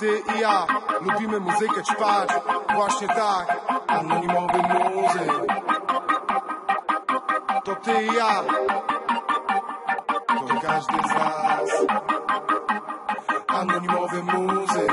ty i ja lubimy muzykę ćpać. Właśnie tak, anonimowy muzyk. To ty i ja. To każdy z nas. Anonimowy muzyk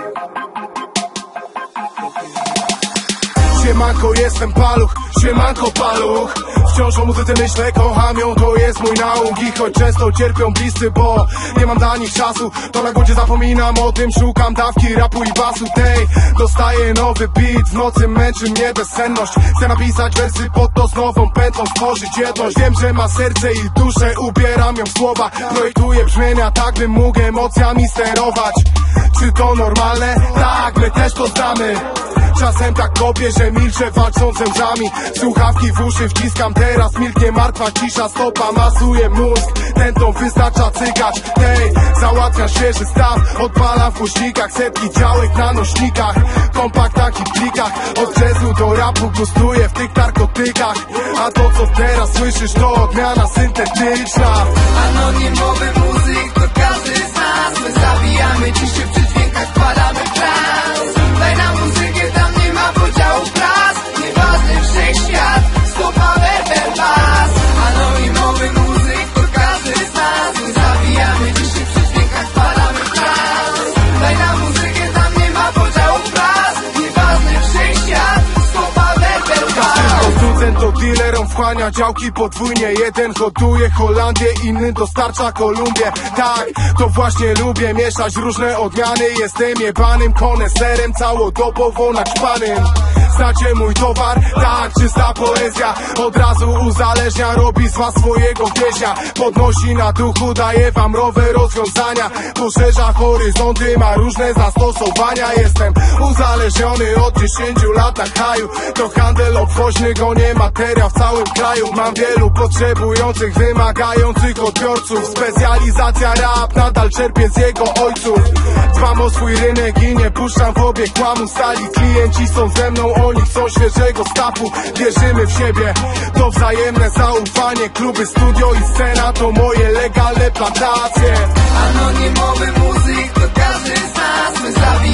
Siemanko, jestem paluch, siemanko paluch. Wciąż o muzyce myślę, kocham ją, to jest mój nauk I choć często cierpią bliscy, bo nie mam dla nich czasu To na głodzie zapominam o tym, szukam dawki rapu i basu. Tej, dostaję nowy beat, w nocy męczy mnie bezsenność. Chcę napisać wersy pod to z nową pętlą, stworzyć jedność. Wiem, że ma serce i duszę, ubieram ją w słowa. Projektuję brzmienia, tak bym mógł emocjami sterować. Czy to normalne? Tak, my też to znamy Czasem tak kopię, że milczę walcząc ze łzami. Słuchawki w uszy wciskam, teraz milknie martwa cisza Stopa masuje mózg, tętą wystarcza cykać Tej, załatwia świeży staw. Odpalam w głośnikach, setki działek na nośnikach. Kompaktach i plikach Od jazzu do rapu gustuję w tych narkotykach. A to co teraz słyszysz to odmiana syntetyczna. Anonimowy muzyk to każdy z nas. My zabijamy się przy dźwiękach, wpadamy to dealerom wchłania działki podwójnie. Jeden hoduje Holandię, inny dostarcza Kolumbię. Tak, to właśnie lubię mieszać różne odmiany. Jestem jebanym koneserem, całodobowo naćpanym Znacie mój towar? Tak, czysta poezja. Od razu uzależnia, robi z was swojego więźnia Podnosi na duchu, daje wam nowe rozwiązania. Poszerza horyzonty, ma różne zastosowania. Jestem uzależniony od 10 lat na kraju. To handel obwoźny, gonię materiał w całym kraju. Mam wielu potrzebujących, wymagających odbiorców. Specjalizacja rap, nadal czerpię z jego ojców. Dbam o swój rynek i nie puszczam w obieg kłamu. Stali klienci są ze mną, oni chcą świeżego stapu Wierzymy w siebie, to wzajemne zaufanie Kluby, studio i scena to moje legalne plantacje Anonimowy muzyk to każdy z nas. My zabijamy